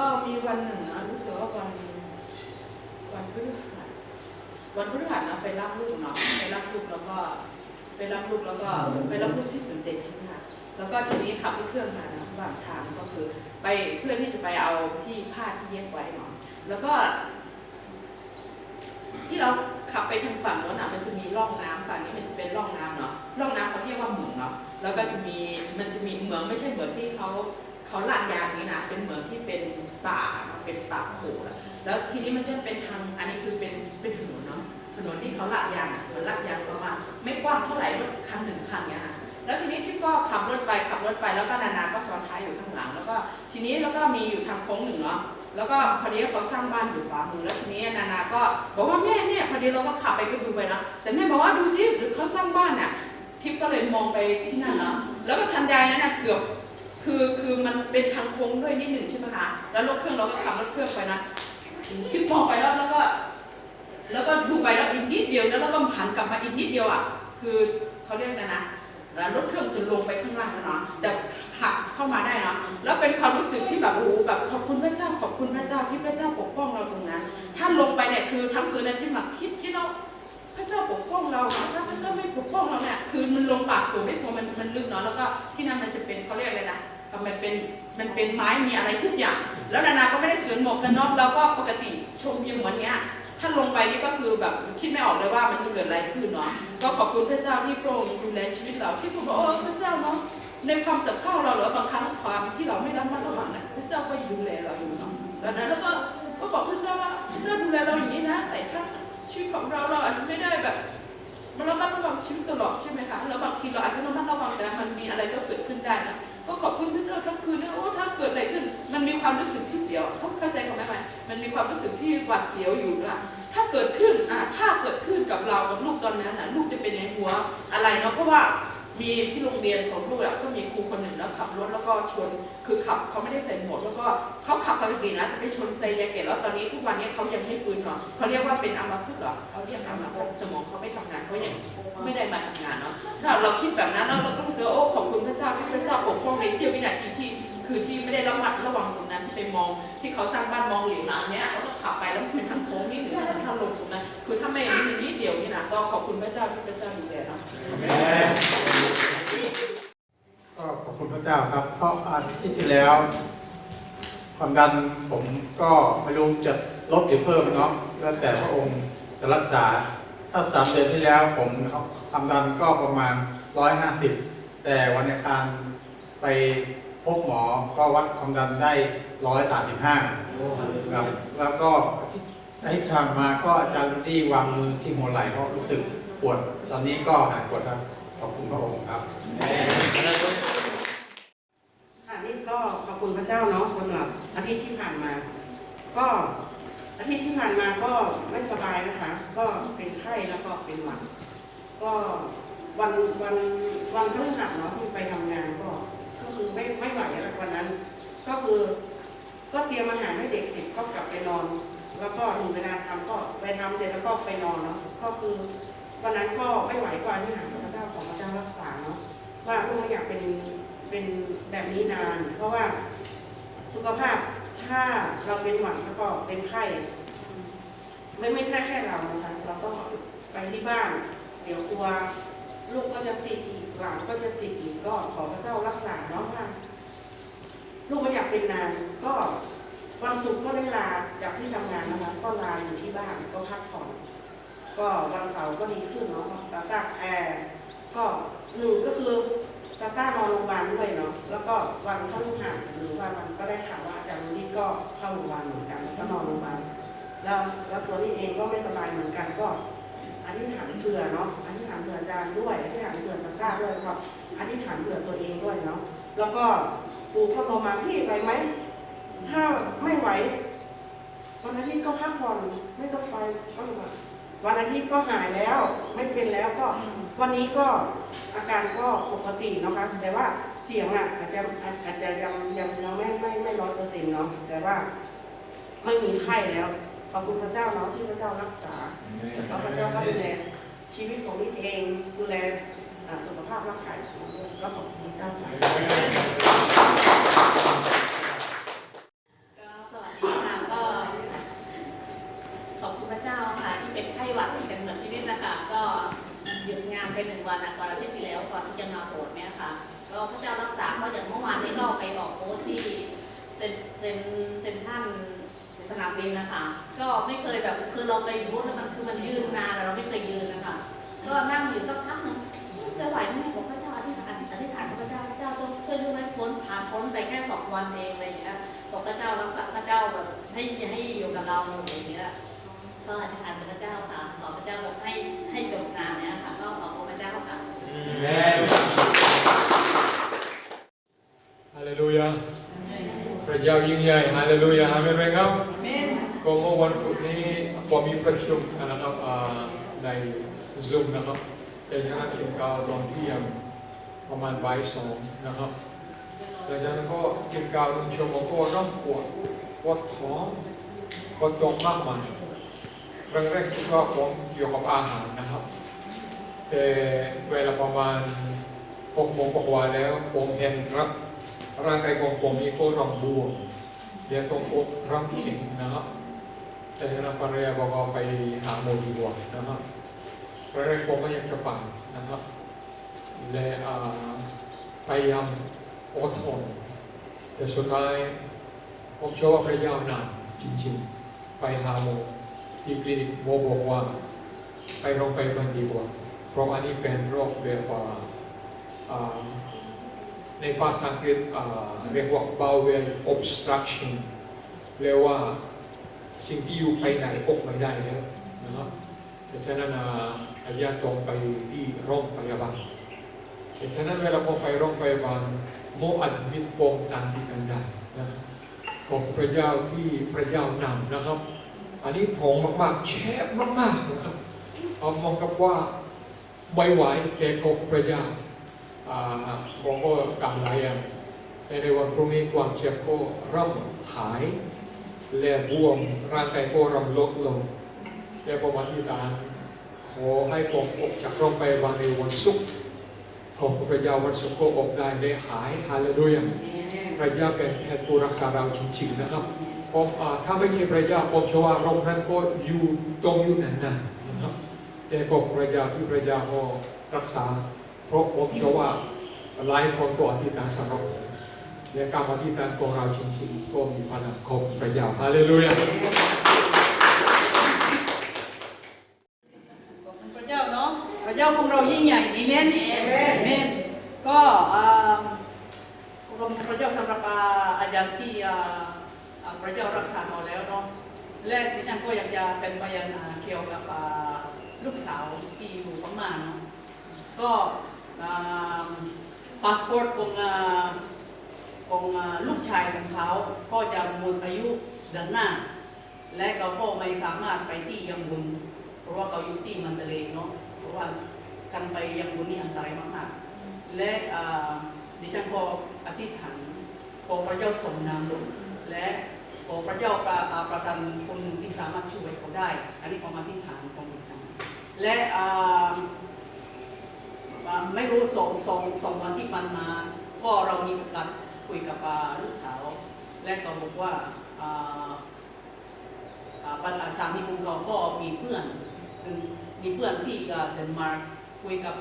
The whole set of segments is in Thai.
ก็มีวันหนึ่งนะรู้สึกว่าวันวันพฤหัสวันพฤหัสนะไปรับลูกเนาะไปรับลูกแล้วก็ไปรับลูกแล้วก็ไปรับลูกที่สวนเด็กใช่ไหมคะแล้วก็ทีนี้ขับรถเครื่องมานะระหว่างทางก็คือ ไปเพื่อที่จะไปเอาที่ผ้าที่เย็บไว้เนาะแล้วก็ ที่เราขับไปทางฝั่งโน้นอะมันจะมีร่องน้ำฝั่งนี้มันจะเป็นร่องน้ำเนาะร่องน้ำเขาเรียกว่าเหมืองเนาะแล้วก็จะมีมันจะมีเหมืองไม่ใช่เหมืองที่เขา เขาลาดยางนี้นะเป็นเหมืองที่เป็นป่าเนเป็นป่าโขดแล้วทีนี้มันจะเป็นทางอันนี้คือเป็นเป็นถนนเนาะถนนที่เขาลาดยางเหมือนลาดยางประมาณไม่กว้างเท่าไหร่รถคันหนึ่งคันเนี่ยค่ะแล้วทีนี้ที่ก็ขับรถไปขับรถไปแล้วก็นานาก็ซ้อนท้ายอยู่ข้างหลัง แล้วก็ทีนี้แล้วก็มีอยู่ทางโค้งหนึ่งเนาะแล้วก็พอดีเขาสร้างบ้านอยู่ขวามือแล้วทีนี้นานาก็บอกว่าแม่เนี่ยพอดีเราก็ขับไปก็ดูไปนะแต่แม่บอกว่าดูสิหรือเขาสร้างบ้านเนี่ยทิพย์ก็เลยมองไปที่นั่นเนาะแล้วก็ทันใดนั้นนะเกือบ คือคือมันเป็นทางโค้งด้วยนิดหนึ่งใช่ไหมคะ แล้วรถเครื่องเราก็ขับรถเครื่องไปนะทิพย์มองไปแล้วแล้วก็ แล้วก็ดูไปแล้วอีกนิดเดียวแล้วเราก็หันกลับมาอีกนิดเดียวอะ คือเขาเรียกนะนะแล้วรถเครื่องจะลงไปข้างล่างแล้วเนาะแต่หักเข้ามาได้เนาะแล้วเป็นความรู้สึกที่แบบโอ้โหแบบขอบคุณพระเจ้าขอบคุณพระเจ้าที่พระเจ้าปกป้องเราตรงนั้น ถ้าลงไปเนี่ยคือทั้งคืนนั้นที่มาคิดคิดเราพ ระเจ้าปกป้องเราถ้าพระเจ้าไม่ปกป้องเราเนี่ยคือมันลงปากตัวไม่พอมันมันลึกเนาะแล้วก็ที่นั่นมันจะเป็นเขาเรียกอะไรนะมันเป็นมันเป็นไม้มีอะไรทุกอย่าง แล้วนานาก็ไม่ได้สวมหมวกกันน็อกเราก็ปกติชมวิวเหมือนเนี้ยถ้าลงไปนี่ก็คือแบบคิดไม่ออกเลยว่ามันจะเกิดอะไรขึ้นเนาะก็ขอบคุณพระเจ้าที่โปรดดูแลชีวิตเราที่ผมบอกโอ้พระเจ้าเนาะในความสักเข้าเราหรือบางครั้งความที่เราไม่ระมัดระวังนะพระเจ้าก็ดูแลเราอยู่เนาะแล้วนั้นแล้วก็ก็บอกพระเจ้าว่าพระเจ้าดูแลเราอย่างนี้นะ แต่ถ้า ชีวิตของเราเราอาจจะไม่ได้แบบมันระมัดระวังชีวิตตลอดใช่ไหมคะแล้วบางทีเราอาจจะระมัดระวังแต่มันมีอะไรก็เกิดขึ้นได้นะก็ขอบคุณพระเจ้าทั้งคืนนะโอ้ถ้าเกิดอะไรขึ้น มันมีความรู้สึกที่เสียวเขาเข้าใจเขาไหมไหมมันมีความรู้สึกที่หวาดเสียวอยู่ละถ้าเกิดขึ้นอ่าถ้าเกิดขึ้นกับเรากับลูกตอนนั้นน่ะลูกจะเป็นในหัวอะไรเนาะเพราะว่า มีที่โรงเรียนของลูกอะก็มีครูคนหนึ่งแล้วขับรถแล้วก็ชน คือขับเขาไม่ได้ใส่หมวกแล้วก็เขาขับปกตินะแต่ไปชนใจยายก่แล้วตอนนี้ทุกวันนี้เขายังไม่ฟื้นหรอกเขาเรียกว่าเป็นอัมพฤกษ์เหรอเขาเรียกอัมพฤกษ์สมองเขาไม่ทำงานเขายังไม่ได้มาทำงานเนาะถ้าเราคิดแบบนั้นแล้วเราก็รู้สึกโอ้ขอบคุณพระเจ้าที่พระเจ้าปกป้องในเสี้ยววินาทีที่ คือที่ไม่ได้ระมัดระวังตรงนั้นที่ไปมองที่เขาสร้างบ้านมองเหลียวหลังเนี้ยแล้วก็ขับไปแล้วมันเป็นทางโค้งนิดหนึ่งถ้าลงตรงนั้น คือถ้าไม่นิดนิดเดียวนี่นะก็ขอบคุณพระเจ้าที่พระเจ้าดูแลเนาะก็ขอบคุณพระเจ้าครับ เพราะอาทิตย์ที่แล้ว ความดันผมก็ไม่รู้จะลดหรือเพิ่มเนาะแล้วแต่พระองค์จะรักษา ถ้าสามเดือนที่แล้วผมความดันก็ประมาณ150แต่วันอังคารไป พบหมอก็วัดความดันได้135ครับแล้วก็อาทิตย์ที่ผ่านมาก็อาจารย์ที่วางมือที่หัวไหล่เพราะรู้สึกปวด ตอนนี้ก็หายปวดครับ ขอบคุณพระองค์ครับค่ะนี่ก็ขอบคุณพระเจ้าเนาะสำหรับอาทิตย์ที่ผ่านมา ก็อาทิตย์ที่ผ่านมาก็ไม่สบายนะคะ ก็เป็นไข้แล้วก็เป็นหวัดก็วันวันวันพฤหัสเนาะที่ไปทำงานก็ คือไม่ไม่ไหวแล้ววันนั้น ก็คือ ก็เตรียมอาหารให้เด็กเสร็จก็กลับไปนอน แล้วก็ถึงเวลาทำก็ไปทำเสร็จแล้วก็ไปนอนเนาะก็คือวันนั้นก็ไม่ไหวกว่าที่หาพระเจ้าของพระเจ้ารักษาเนาะว่าลูกไม่อยากเป็นเป็นแบบนี้นาน เพราะว่าสุขภาพถ้าเราเป็นหวัดแล้วก็เป็นไข้ไม่ไม่แค่แค่เรานะคะเราต้องไปที่บ้าน เดี๋ยวกลัวลูกก็จะติดอีก ลานก็จะติดอีกก็ขอพระเจ้ารักษาเนาะค่ะลูกไม่อยากเป็นนานก็วันศุกร์ก็ได้ลาจากที่ทำงานนะคะ ก็ลาอยู่ที่บ้านก็พักผ่อนก็วันเสาร์ก็ดีขึ้นเนาะตาตาแอร์ก็หนึ่งก็คือตาตานอนโรงพยาบาลด้วยเนาะแล้วก็วันพฤหัสหรือว่ามันก็ได้ข่าวว่าอาจารย์นี่ก็เข้าโรงพยาบาลเหมือนกันก็นอนโรงพยาบาลแล้วแล้วตัวนี้เองก็ไม่สบายเหมือนกันก็ อธิษฐานเผื่อเนาะอธิษฐานเผื่ออาจารย์ด้วยอธิษฐานเผื่อตาต้าด้วยแล้วก็อธิษฐานเผื่อตัวเองด้วยเนาะแล้วก็ปู่ก็โทรมาพี่ไปไหมถ้าไม่ไหววันอาทิตย์ก็พักผ่อนไม่ต้องไปก็อยู่บ้าวันอาทิตย์ก็หายแล้ว ไม่เป็นแล้วก็วันนี้ก็อาการก็ปกตินะคะแต่ว่าเสียงอะอาจจะอาจจะยังยังยังไม่ไม่ไม่ร้อยเปอร์เซ็นต์เนาะแต่ว่าไม่มีไข้แล้ว ขอบคุณพระเจ้าเนาะที่พระเจ้ารักษาแล้วพระเจ้าก็ดูแลชีวิตของนิดเองดูแลอ่าสุขภาพร่างกายของเราด้วยก็ขอบคุณพระเจ้าค่ะ ก็ส ก็ไปออกโพสต์ที่เซนเซนเซนทรันสนามบินนะคะ ก็ไม่เคยแบบคือเราไปโพสต์แล้วมันคือมันยืนนานอะเราไม่เคยยืนนะคะ ก็นั่งอยู่สักพักหนึงจะไหวไหมบอกพระเจ้าอธิษฐานอธิษฐานพระเจ้าพระเจ้าต้องช่วยลูกให้พ้นผ่านพ้นไปแค่สอง วันเองอะไรอย่างเงี้ยบอกพระเจ้ารักษาพระเจ้าแบบให้ให้อยู่กับเราอะไรอย่างเงี้ยก็อธิษฐานกับพระเจ้าค่ะขอพระเจ้าบอกให้ให้จบงานเนี้ยค่ะก็ขอบคุณพระเจ้าค่ะฮาเลลูยาพระเจ้ายิ่งใหญ่ฮาเลลูยาอาเมนไหมครับเมนก็เมื่อวันพุธนี้ผมมีประชุมนะครับอ่าใน Zoom นะครับแต่ยังนั่งกินข้าวตอนเที่ยงประมาณบ่ายสองนะครับหลัง จากนั้นก็กินข้าวหนึ่งชมงก็เริ่มปวดปวดท้องปวดท้องมากมายครั้งแรกคิดว่าผมเกี่ยวกับอาหารนะครับ แต่เวลาประมาณหกโมงกว่าแล้วผมเห็นร่างร่างกายของผมมีก็รำบวมเดี๋ยวต้องอกรำเข็งนะครับแต่ทางภรรยาบอกว่าไปหาหมอดีกว่านะครับตอนแรกผมก็อยากจะไปนะครับและพยายาม อดทน แต่สุดท้ายผมเชื่อว่าพยายามนานจริงๆ ไปหาหมอที่คลินิกหมอบอกว่า ไปโรงพยาบาลดีกว่า เพราะอันนี้เป็นโรคแบบว่าในภาษาอังกฤษเรียกว่า bowel obstruction เรียกว่าสิ่งที่อยู่ภายในอกไม่ได้แล้วนะครับเพราะฉะนั้นอาอาญาตรงไปที่โรงพยาบาลเพราะฉะนั้นเวลาผมไปโรงพยาบาล โมอัดมิดปมตามที่กันได้นะของพระเจ้าที่พระเจ้านำนะครับ อันนี้ผงมากๆแฉบมากๆนะครับเอามองกับว่าไม่ไหวแต่ของพระเจ้าอ่าผมก็กำไรอะในวันพรุ่งนี้ความเจ็บก็เริ่มหาย และบวมร่างกายก็ร่ำลดลงและผมอธิษฐานขอให้ผมออกจากโรงพยาบาลในวันศุกร์ ขอพระเจ้าวันศุกร์ก็ออกได้ได้หายฮาเลลูยาพระเจ้าเป็นแทนผู้รักษาเราจริงๆนะครับผมถ้าไม่ใช่พระเจ้าผมเชื่อว่าโรงนั้นก็อยู่ต้องอยู่นานนะครับแต่ก็พระเจ้าที่พระเจ้าก็รักษา เพราะผมเชื่อว่าหลายคนก็อธิษฐานสำหรับผมและการอธิษฐานของเราจริงๆก็มีพลังของพระเจ้าฮาเลลูยา ขอบคุณพระเจ้าเนาะ พ ระเจ้าของเรายิ่งใหญ่ดีเมนเมนก็อ่าขอบคุณพระเจ้าสำหรับอาอาจารย์ที่พระเจ้ารักษาเราแล้วเนาะและดิฉันก็อยากจะเป็นพยานเกี่ยวกับลูกสาวที่อยู่พม่าเนาะก็พาสปอร์ตของของลูกชายของเขาก็จะหมดอายุเดือนหน้า และเขาก็ไม่สามารถไปที่ยังบุญเพราะว่าเขาอยู่ที่มันเตเลเนาะ เพราะว่าการไปยังบุญนี่อันตรายมากๆ และดิฉันก็อธิษฐานขอพระเจ้าสมนามลงและขอพระเจ้าประประทานคนหนึ่งที่สามารถช่วยเขาได้ อันนี้ความอธิษฐานของดิฉันและไม่รู้สองสองสองวันที่มันมา ก็เรามีโอกาสคุยกับลูกสาว และก็บอกว่าปัญหาสามีของเขาก็มีเพื่อนเป็น มีเพื่อนที่เดนมาร์กคุยกับ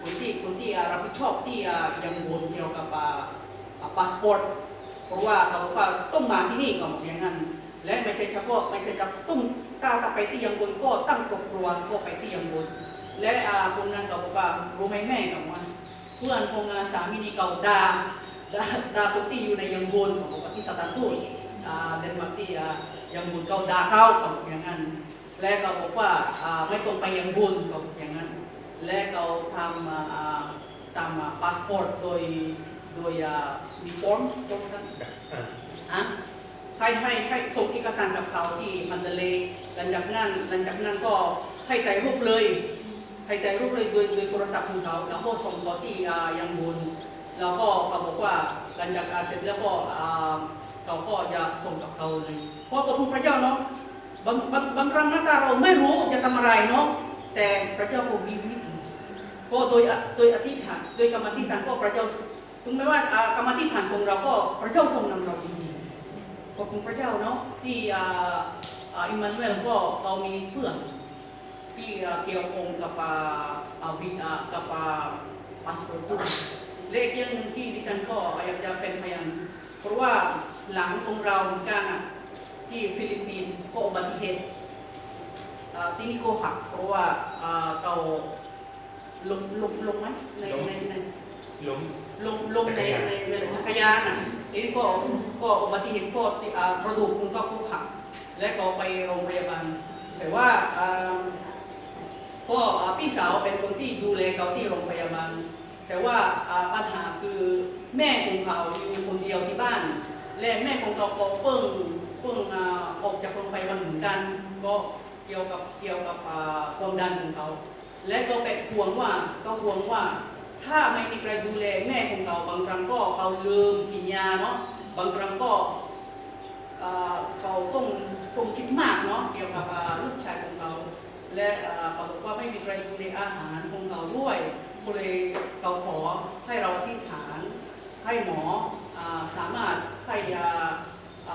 คนที่คนที่อ่ารับผิดชอบที่ยังวนเกี่ยวกับพาสปอร์ตเพราะว่าเขาบอกว่าต้องมาที่นี่ก็อกอย่างนั้น และไม่ใช่เฉพาะไม่ใช่เฉพาะต้องก้าวไปที่ยังบนก็ตั้งครอบครัวก็ไปที่ยังบนและคนนั้นก็บอกว่ารู้ไหมแม่กับว่าเพื่อนคงสามีดีเก่าดาดาดาคนที่อยู่ในยังบนเขาบอกว่าที่สถานทูตเดนมาร์กที่ยังบนเก่าดาเขาเขาบอย่างนั้น และก็บอกว่าอ่าไม่ต้องไปยังบนเขาบอกอย่างนั้น และเขาทำอ่าตามพาสปอร์ตโดยโดยอ่ามีฟอร์มตรงนั้นฮะให้ให้ให้ส่งเอกสารกับเขาที่มันเดเลย์หลังจากนั้นหลังจากนั้นก็ให้ถ่ายรูปเลยให้ถ่ายรูปเลยโดยโดยโทรศัพท์ของเขาแล้วก็ส่งต่อที่อ่ายังบุญแล้วก็เขาบอกว่าหลังจากการเสร็จแล้วก็อ่าเขาก็จะส่งกับเขาเลยเพราะกับพระเจ้าเนาะ บางบางบางครั้งนะถ้าเราไม่รู้จะทำอะไรเนาะแต่พระเจ้าคงมีวิธีก็โดยโดยอธิษฐานโดยกรรมธิษฐานก็พระเจ้าถึงแม้ว่ากรรมธิษฐานของเราก็พระเจ้าทรงนำเราจริงๆขอบคุณพระเจ้าเนาะที่อิมมานูเอลก็เรามีเพื่อนที่เกี่ยวองกับอาวิกับอ่าพาสปอร์ตเลขอย่างหนึ่งที่ดิฉันก็อยากจะเป็นพยานเพราะว่าหลังของเราเหมือนกันอะ ที่ฟิลิปปินส์ก็อุบัติเหตุอ่าที่นี่ก็หักเพราะว่าอ่าเราลงลงลงไหมในในในล้มลงลงในในในจักรยานอะทีนี้ก็ก็อุบัติเหตุก็ที่อ่ากระดูกคุณก็หัก และก็ไปโรงพยาบาลแต่ว่าอ่าก็อ่าพี่สาวเป็นคนที่ดูแลเขาที่โรงพยาบาลแต่ว่าอ่าปัญหาคือแม่ของเขาอยู่คนเดียวที่บ้าน และแม่ของเขาก็เพิ่งเพิ่งอออกจากโรงพยาบาลเหมือนกัน ก็เกี่ยวกับเกี่ยวกับความดันของเขา และก็เป็นห่วงว่าก็ห่วงว่าถ้าไม่มีใครดูแลแม่ของเขาบางครั้งก็เขาลืมกินยาเนาะบางครั้งก็เขาต้องต้องคิดมากเนาะเกี่ยวกับลูกชายของเขาและเขาบอกว่าไม่มีใครดูแลอาหารของเขาด้วยก็เลยเขาขอให้เราอธิษฐานให้หมอ สามารถให้อ่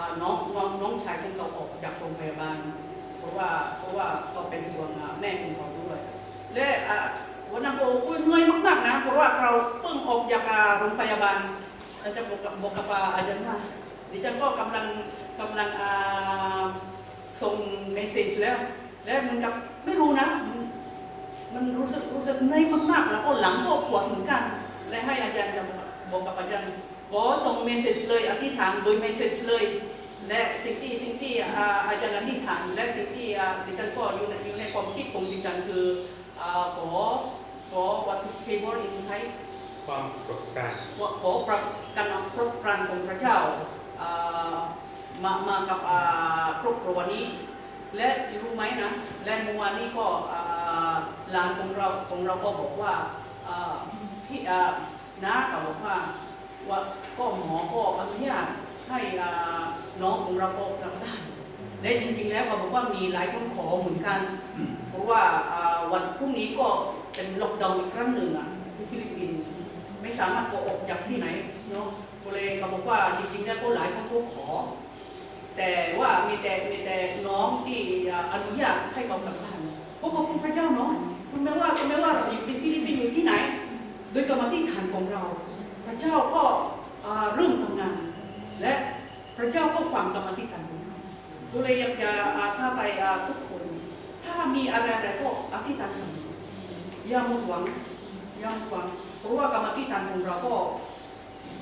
าน้องน้องน้องชายของเขาออกจากโรงพยาบาล เพราะว่าเพราะว่าเขาเป็นห่วงอ่าแม่ของเขาด้วย และอ่าวันนั้นโอ้ยเหนื่อยมากๆนะเพราะว่าเราเพิ่งออกจากโรงพยาบาลอาจารย์บอกกับบอกกับอาจารย์ว่าดิฉันก็กำลังกำลังส่งเมสเซจแล้ว แล้วมันกับไม่รู้นะมันมันรู้สึกรู้สึกเหนื่อยมากๆแล้วก็หลังก็ปวดเหมือนกัน และให้อาจารย์จะบอกกับอาจารย์ ขอส่งเมสเซจเลยอธิษฐานโดยเมสเซจเลยและสิ่งที่สิ่งที่อ่าอาจารย์อธิษฐานและสิ่งที่อ่าดิฉันก็อยู่ในอยู่ในความคิดของดิฉันคืออ่าขอขอ what is favor in Thai ความโปรดปรานขอขอประกันพระปรานของพระเจ้าอ่ามามากับอ่าครอบครัวนี้ และรู้ไหมนะ และเมื่อวานนี้ก็อ่าหลานของเราของเราก็บอกว่าอ่าพี่อ่าน้าเขาบอกว่า ว่าก็หมอก็อนุญาตให้อ่าน้องของเราก็กลับบ้านและจริงๆแล้วเขาบอกว่ามีหลายคนขอเหมือนกัน เพราะว่าอ่าวันพรุ่งนี้ก็เป็นล็อกดาวน์อีกครั้งหนึ่งอะที่ฟิลิปปินส์ไม่สามารถก็ออกจากที่ไหนเนาะก็เลยเขาบอกว่าจริงๆแล้วก็หลายคนก็ขอ แต่ว่ามีแต่มีแต่น้องที่อนุญาตให้เขากลับบ้านเพราะขอบคุณพระเจ้าเนาะคุณแม้ว่าคุณแม้ว่าเราอยู่ที่ฟิลิปปินส์อยู่ที่ไหน โดยกรรมธิฐานของเรา พระเจ้าก็เริ่มทำงาน และพระเจ้าก็ฟังกรรมธิฐานของเราก็เลยอยากจะถ้าไปทุกคน ถ้ามีอะไรอะไรก็อธิษฐานเสมอย่าหมดหวังอย่าหมดหวัง เพราะว่ากรรมธิฐานของเราก็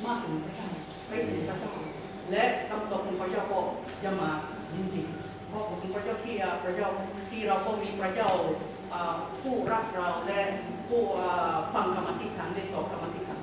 มากถึงพระเจ้าไปถึงพระเจ้าและคำตอบของพระเจ้าก็จะมาจริงๆเพราะของพระเจ้าที่พระเจ้าที่เราก็มีพระเจ้าผู้รักเราและผู้ฟังคำอธิษฐานและตอบคำอธิษฐานของ